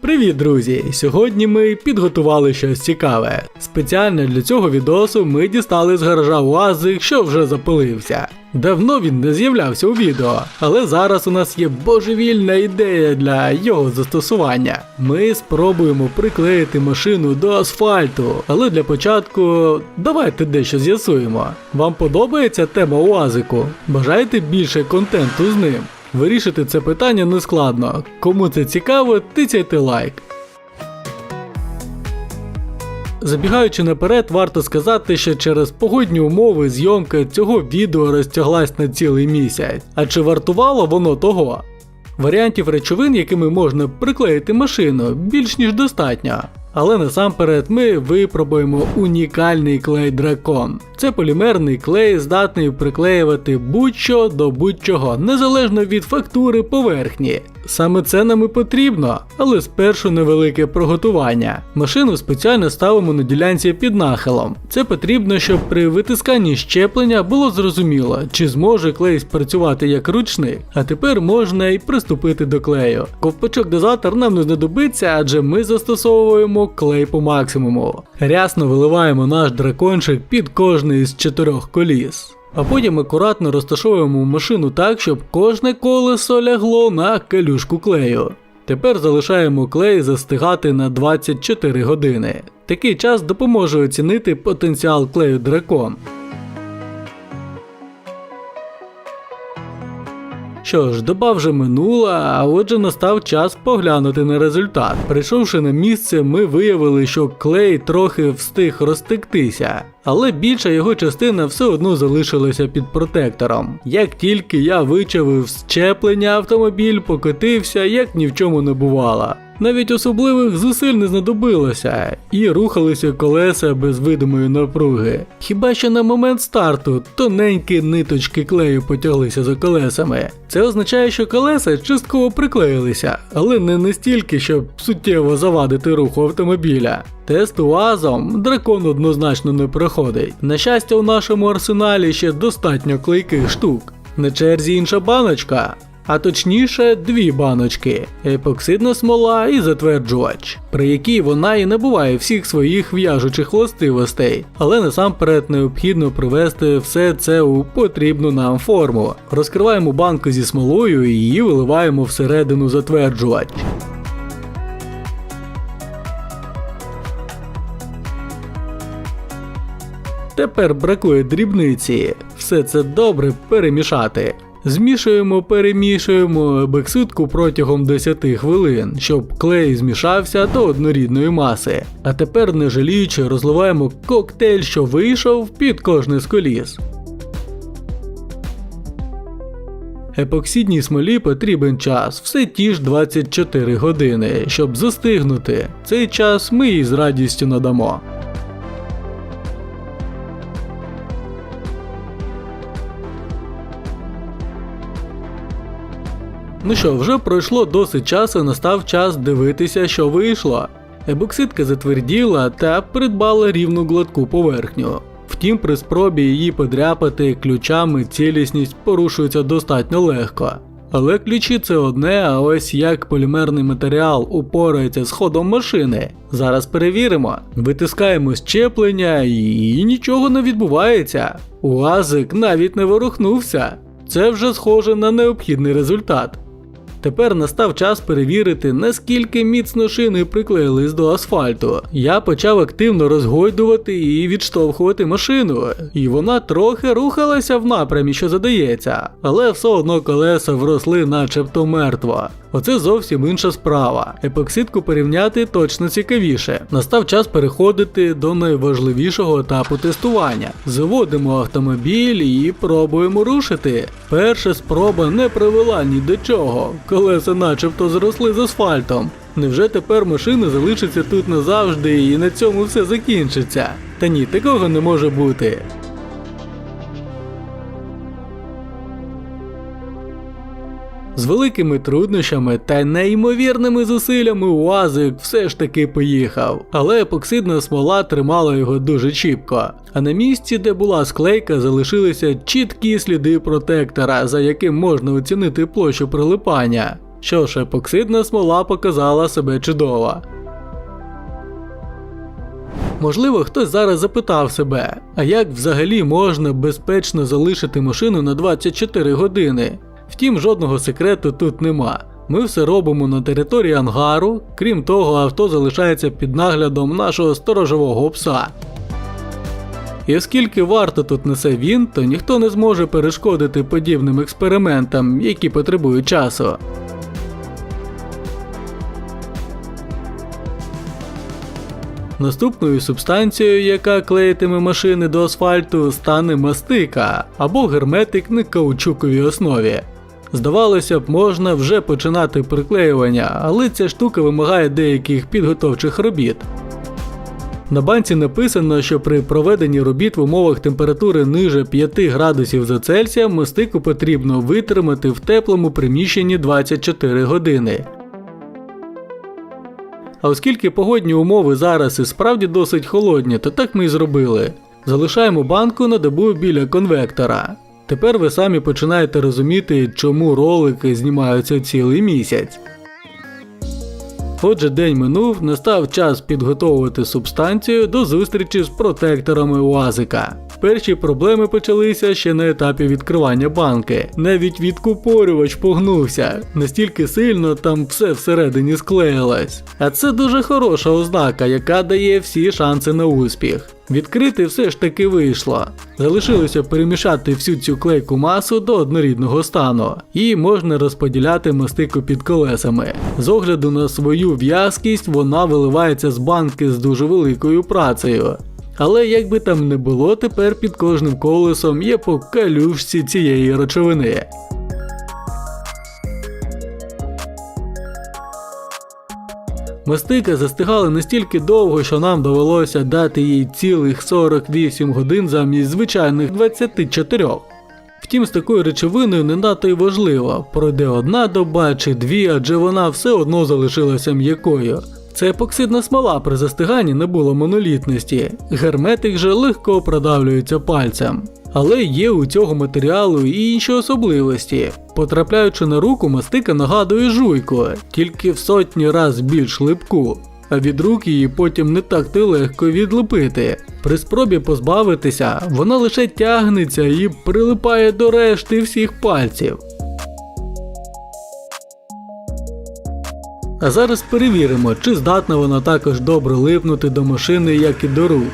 Привіт, друзі! Сьогодні ми підготували щось цікаве. Спеціально для цього відосу ми дістали з гаража УАЗик, що вже запилився. Давно він не з'являвся у відео, але зараз у нас є божевільна ідея для його застосування. Ми спробуємо приклеїти машину до асфальту, але для початку давайте дещо з'ясуємо. Вам подобається тема УАЗику? Бажаєте більше контенту з ним? Вирішити це питання не складно. Кому це цікаво, тицяйте лайк. Забігаючи наперед, варто сказати, що через погодні умови зйомка цього відео розтяглась на цілий місяць. А чи вартувало воно того? Варіантів речовин, якими можна приклеїти машину, більш ніж достатньо. Але насамперед ми випробуємо унікальний клей дракон. Це полімерний клей, здатний приклеювати будь-що до будь-чого, незалежно від фактури поверхні. Саме це нам і потрібно, але спершу невелике приготування. Машину спеціально ставимо на ділянці під нахилом. Це потрібно, щоб при витисканні щеплення було зрозуміло, чи зможе клей спрацювати як ручник. А тепер можна й приступити до клею. Ковпачок дозатор нам не знадобиться, адже ми застосовуємо клей по максимуму. Рясно виливаємо наш дракончик під кожний з чотирьох коліс. А потім акуратно розташовуємо машину так, щоб кожне колесо лягло на калюшку клею. Тепер залишаємо клей застигати на 24 години. Такий час допоможе оцінити потенціал клею дракон. Що ж, доба вже минула, а отже настав час поглянути на результат. Прийшовши на місце, ми виявили, що клей трохи встиг розтектися, але більша його частина все одно залишилася під протектором. Як тільки я вичавив щеплення, автомобіль покотився, як ні в чому не бувало. Навіть особливих зусиль не знадобилося, і рухалися колеса без видимої напруги. Хіба що на момент старту тоненькі ниточки клею потяглися за колесами. Це означає, що колеса частково приклеїлися, але не настільки, щоб суттєво завадити руху автомобіля. Тест УАЗом дракон однозначно не проходить. На щастя, у нашому арсеналі ще достатньо клейких штук. На черзі інша баночка, а точніше дві баночки епоксидна смола і затверджувач, при якій вона і набуває всіх своїх в'яжучих властивостей, але насамперед необхідно привести все це у потрібну нам форму. Розкриваємо банку зі смолою і її виливаємо всередину затверджувач. Тепер бракує дрібниці. Все це добре перемішати. Змішуємо, перемішуємо бекситку протягом 10 хвилин, щоб клей змішався до однорідної маси. А тепер, не жаліючи, розливаємо коктейль, що вийшов під кожне з коліс. Епоксидній смолі потрібен час, все ті ж 24 години, щоб застигнути. Цей час ми їй з радістю надамо. Ну що, вже пройшло досить часу, настав час дивитися, що вийшло. Ебоксидка затверділа та придбала рівну гладку поверхню. Втім, при спробі її подряпати ключами цілісність порушується достатньо легко. Але ключі це одне, а ось як полімерний матеріал упорається з ходом машини. Зараз перевіримо. Витискаємо щеплення і нічого не відбувається. Уазик навіть не ворухнувся. Це вже схоже на необхідний результат. Тепер настав час перевірити, наскільки міцно шини приклеїлись до асфальту. Я почав активно розгойдувати і відштовхувати машину, і вона трохи рухалася в напрямі, що задається, але все одно колеса вросли начебто мертво. Оце зовсім інша справа. Епоксидку порівняти точно цікавіше. Настав час переходити до найважливішого етапу тестування. Заводимо автомобіль і пробуємо рушити. Перша спроба не привела ні до чого. Колеса начебто зросли з асфальтом. Невже тепер машина залишиться тут назавжди і на цьому все закінчиться? Та ні, такого не може бути. З великими труднощами та неймовірними зусиллями УАЗик все ж таки поїхав, але епоксидна смола тримала його дуже чіпко. А на місці, де була склейка, залишилися чіткі сліди протектора, за яким можна оцінити площу прилипання. Що ж, епоксидна смола показала себе чудово. Можливо, хтось зараз запитав себе, а як взагалі можна безпечно залишити машину на 24 години? Втім, жодного секрету тут нема. Ми все робимо на території ангару, крім того, авто залишається під наглядом нашого сторожового пса. І оскільки варто тут несе він, то ніхто не зможе перешкодити подібним експериментам, які потребують часу. Наступною субстанцією, яка клеїтиме машини до асфальту, стане мастика або герметик на каучуковій основі. Здавалося б, можна вже починати приклеювання, але ця штука вимагає деяких підготовчих робіт. На банці написано, що при проведенні робіт в умовах температури ниже 5 градусів за Цельсія мастику потрібно витримати в теплому приміщенні 24 години. А оскільки погодні умови зараз і справді досить холодні, то так ми і зробили. Залишаємо банку на добу біля конвектора. Тепер ви самі починаєте розуміти, чому ролики знімаються цілий місяць. Отже, день минув, настав час підготовувати субстанцію до зустрічі з протекторами УАЗика. Перші проблеми почалися ще на етапі відкривання банки. Навіть відкупорювач погнувся, настільки сильно там все всередині склеїлось. А це дуже хороша ознака, яка дає всі шанси на успіх. Відкрити все ж таки вийшло. Залишилося перемішати всю цю клейку масу до однорідного стану, і можна розподіляти мастику під колесами. З огляду на свою в'язкість вона виливається з банки з дуже великою працею. Але як би там не було, тепер під кожним колесом є по калюшці цієї речовини. Мастика застигала настільки довго, що нам довелося дати їй цілих 48 годин замість звичайних 24. Втім, з такою речовиною не надто й важливо, пройде одна доба чи дві, адже вона все одно залишилася м'якою. Це епоксидна смола при застиганні не було монолітності, герметик же легко продавлюється пальцем. Але є у цього матеріалу і інші особливості. Потрапляючи на руку, мастика нагадує жуйку, тільки в сотні раз більш липку, а від рук її потім не так то легко відлепити. При спробі позбавитися, вона лише тягнеться і прилипає до решти всіх пальців. А зараз перевіримо, чи здатна вона також добре липнути до машини, як і до рук.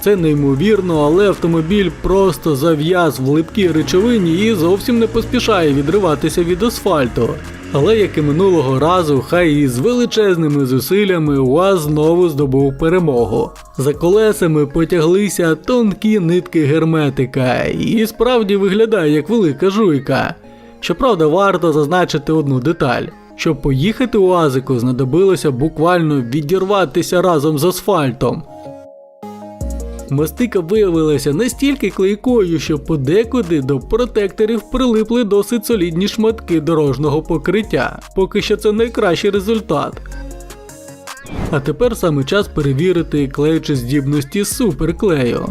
Це неймовірно, але автомобіль просто зав'яз в липкій речовині і зовсім не поспішає відриватися від асфальту. Але як і минулого разу, хай і з величезними зусиллями УАЗ знову здобув перемогу. За колесами потяглися тонкі нитки герметика, і справді виглядає як велика жуйка. Щоправда, варто зазначити одну деталь. Щоб поїхати УАЗику, знадобилося буквально відірватися разом з асфальтом. Мастика виявилася настільки клейкою, що подекуди до протекторів прилипли досить солідні шматки дорожнього покриття. Поки що це найкращий результат. А тепер саме час перевірити клеючі здібності суперклею.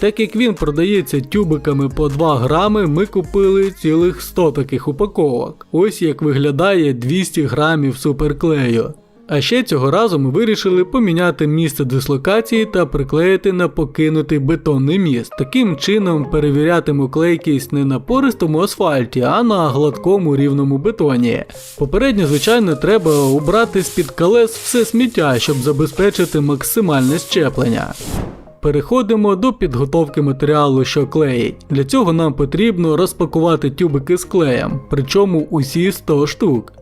Так як він продається тюбиками по 2 грами, ми купили цілих 100 таких упаковок. Ось як виглядає 200 грамів суперклею. А ще цього разу ми вирішили поміняти місце дислокації та приклеїти на покинутий бетонний міст. Таким чином перевірятиму клейкість не на пористому асфальті, а на гладкому рівному бетоні. Попередньо, звичайно, треба убрати з-під колес все сміття, щоб забезпечити максимальне щеплення. Переходимо до підготовки матеріалу, що клеїть. Для цього нам потрібно розпакувати тюбики з клеєм, причому усі 100 штук.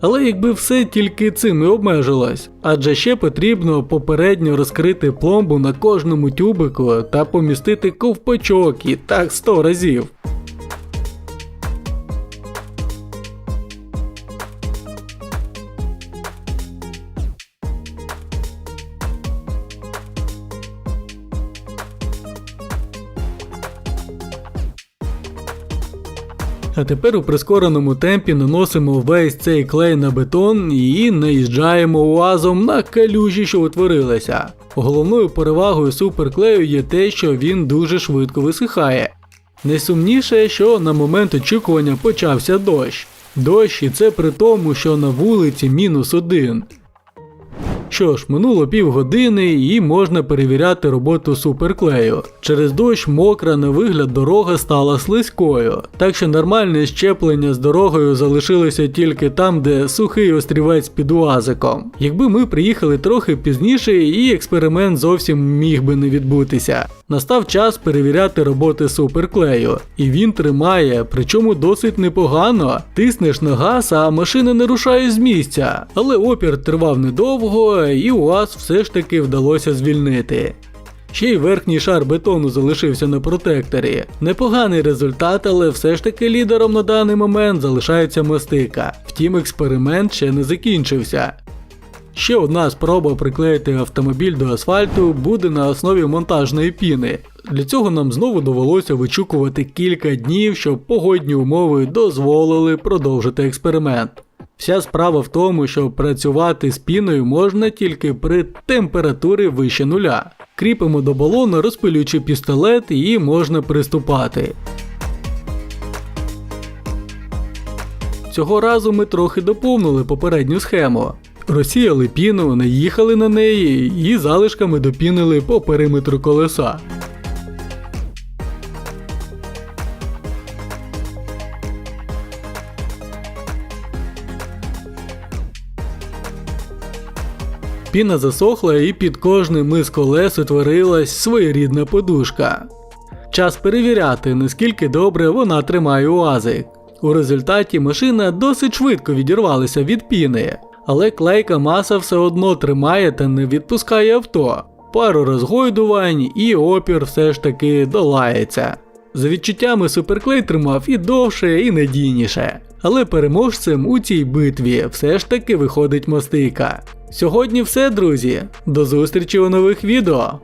Але якби все тільки цим і обмежилось, адже ще потрібно попередньо розкрити пломбу на кожному тюбику та помістити ковпачок і так 100 разів. А тепер у прискореному темпі наносимо весь цей клей на бетон і наїжджаємо уазом на калюжі, що утворилися. Головною перевагою суперклею є те, що він дуже швидко висихає. Найсумніше, що на момент очікування почався дощ. Дощ і це при тому, що на вулиці мінус один. Що ж, минуло півгодини і можна перевіряти роботу суперклею. Через дощ мокра на вигляд дорога стала слизькою, так що нормальне щеплення з дорогою залишилося тільки там, де сухий острівець під уазиком. Якби ми приїхали трохи пізніше, і експеримент зовсім міг би не відбутися. Настав час перевіряти роботи суперклею, і він тримає, причому досить непогано. Тиснеш на газ, а машина не рушає з місця. Але опір тривав недовго, і УАЗ все ж таки вдалося звільнити. Ще й верхній шар бетону залишився на протекторі. Непоганий результат, але все ж таки лідером на даний момент залишається мастика. Втім, експеримент ще не закінчився. Ще одна спроба приклеїти автомобіль до асфальту буде на основі монтажної піни. Для цього нам знову довелося вичікувати кілька днів, щоб погодні умови дозволили продовжити експеримент. Вся справа в тому, що працювати з піною можна тільки при температурі вище нуля. Кріпимо до балону, розпилюючи пістолет, і можна приступати. Цього разу ми трохи доповнили попередню схему. Розсіяли піну, наїхали на неї і залишками допінили по периметру колеса. Піна засохла і під кожним із колес утворилась своєрідна подушка. Час перевіряти, наскільки добре вона тримає уазик. У результаті машина досить швидко відірвалася від піни, але клейка маса все одно тримає та не відпускає авто. Пару розгойдувань і опір все ж таки долається. За відчуттями суперклей тримав і довше, і надійніше. Але переможцем у цій битві все ж таки виходить мастика. Сьогодні все, друзі. До зустрічі у нових відео.